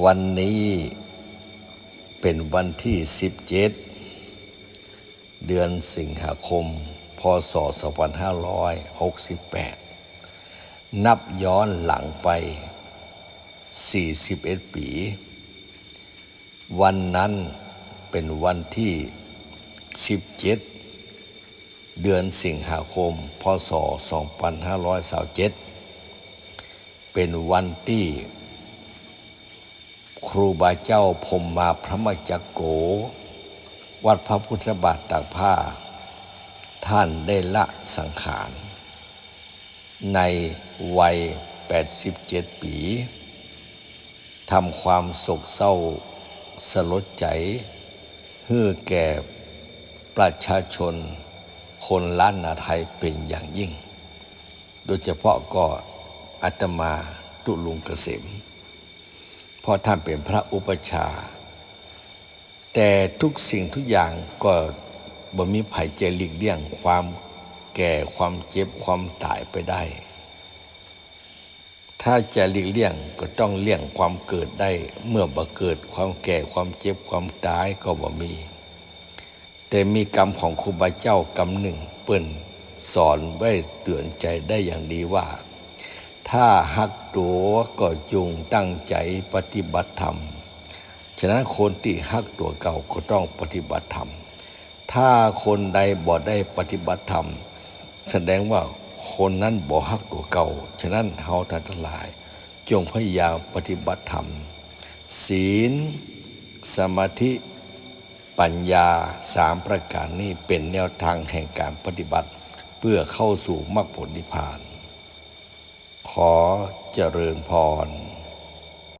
วันนี้เป็นวันที่ 17 เดือนสิงหาคม พศ 2568 นับย้อนหลังไป 41 ปี วันนั้นเป็นวันที่ 17 เดือนสิงหาคม พศ 2527เป็นวันที่ รูบาเจ้าพมมาพระมจักโก วัดพระพุทธบาทตากผ้า ท่านได้ละสังขาร ในวัย 87 ปีทำความโศกเศร้าสลดใจเฮือแก่ประชาชนคนล้านนาไทยเป็นอย่างยิ่ง โดยเฉพาะก็อาตมาตุลุงเกษม เพราะท่านเป็นพระอุปชา แต่ทุกสิ่งทุกอย่างก็บ่มีไผจะหลีกเลี่ยงความแก่ความเจ็บความตายไปได้ ถ้าจะหลีกเลี่ยงก็ต้องเลี่ยงความเกิดได้ เมื่อบ่เกิดความแก่ความเจ็บความตายก็บ่มี แต่มีกรรมของครูบาเจ้ากรรมหนึ่งเปิ้นสอนไว้เตือนใจได้อย่างดีว่า ถ้าหักตัวก็จงตั้งใจปฏิบัติธรรม ฉะนั้นคนที่หักตัวเก่าก็ต้องปฏิบัติธรรม ถ้าคนใดบ่ได้ปฏิบัติธรรม แสดงว่าคนนั้นบ่หักตัวเก่า ฉะนั้นเฮาท่านทั้งหลาย จงพยายามปฏิบัติธรรม ศีล สมาธิปัญญาสามประการนี้เป็นแนวทางแห่งการปฏิบัติ เพื่อเข้าสู่มรรคผลนิพพาน ขอเจริญพร